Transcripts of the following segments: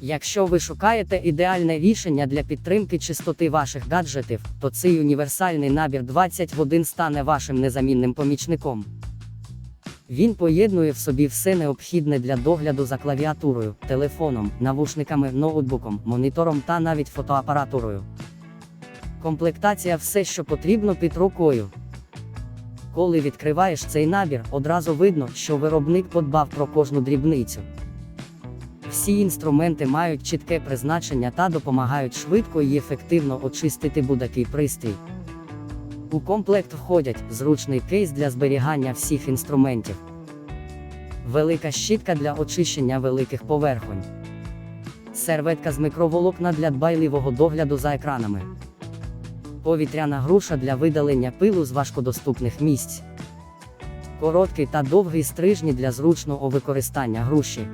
Якщо ви шукаєте ідеальне рішення для підтримки чистоти ваших гаджетів, то цей універсальний набір 20 в 1 стане вашим незамінним помічником. Він поєднує в собі все необхідне для догляду за клавіатурою, телефоном, навушниками, ноутбуком, монітором та навіть фотоапаратурою. Комплектація все, що потрібно під рукою. Коли відкриваєш цей набір, одразу видно, що виробник подбав про кожну дрібницю. Всі інструменти мають чітке призначення та допомагають швидко і ефективно очистити будь-який пристрій. У комплект входять зручний кейс для зберігання всіх інструментів, велика щітка для очищення великих поверхонь, серветка з микроволокна для дбайливого догляду за екранами, повітряна груша для видалення пилу з важкодоступних місць, короткий та довгий стрижні для зручного використання груші,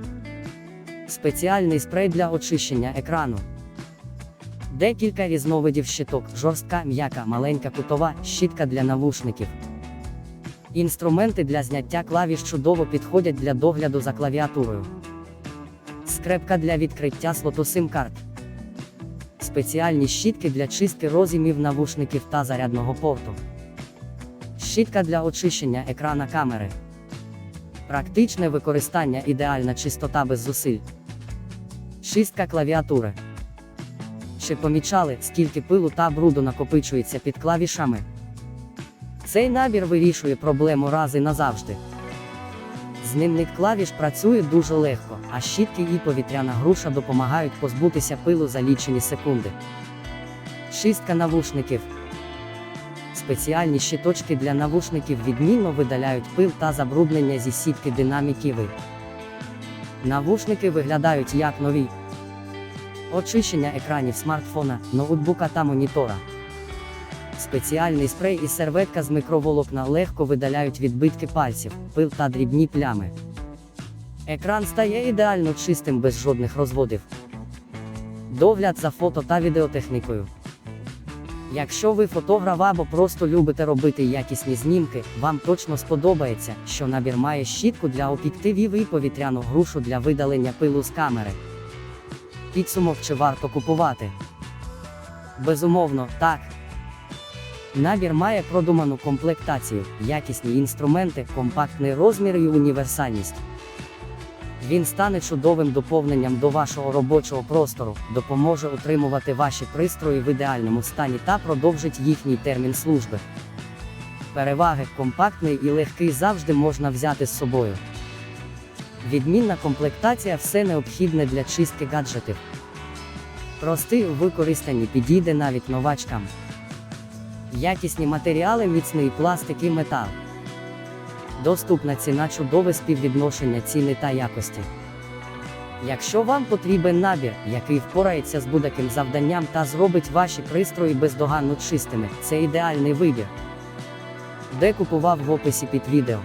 спеціальний спрей для очищення екрану. Декілька різновидів щиток, жорстка, м'яка, маленька кутова, щітка для навушників. Інструменти для зняття клавіш чудово підходять для догляду за клавіатурою. Скрепка для відкриття слоту сим-карт. Спеціальні щітки для чистки розімів навушників та зарядного порту. Щітка для очищення екрана камери. Практичне використання ідеальна чистота без зусиль. Чистка клавіатури. Чи помічали, скільки пилу та бруду накопичується під клавішами? Цей набір вирішує проблему раз і назавжди. Знімник клавіш працює дуже легко, а щітки і повітряна груша допомагають позбутися пилу за лічені секунди. Чистка навушників. Спеціальні щиточки для навушників відмінно видаляють пил та забруднення зі сітки динаміків. Навушники виглядають як нові. Очищення екранів смартфона, ноутбука та монітора. Спеціальний спрей і серветка з микроволокна легко видаляють відбитки пальців, пил та дрібні плями. Екран стає ідеально чистим без жодних розводів. Догляд за фото та відеотехнікою. Якщо ви фотограф або просто любите робити якісні знімки, вам точно сподобається, що набір має щітку для об'єктивів і повітряну грушу для видалення пилу з камери. Підсумок чи варто купувати? Безумовно, так. Набір має продуману комплектацію, якісні інструменти, компактний розмір і універсальність. Він стане чудовим доповненням до вашого робочого простору, допоможе утримувати ваші пристрої в ідеальному стані та продовжить їхній термін служби. Переваги компактний і легкий завжди можна взяти з собою. Відмінна комплектація все необхідне для чистки гаджетів. Простий у використанні підійде навіть новачкам. Якісні матеріали, міцний пластик і метал. Доступна ціна чудове співвідношення ціни та якості. Якщо вам потрібен набір, який впорається з будь-яким завданням та зробить ваші пристрої бездоганно чистими, це ідеальний вибір. Де купував в описі під відео.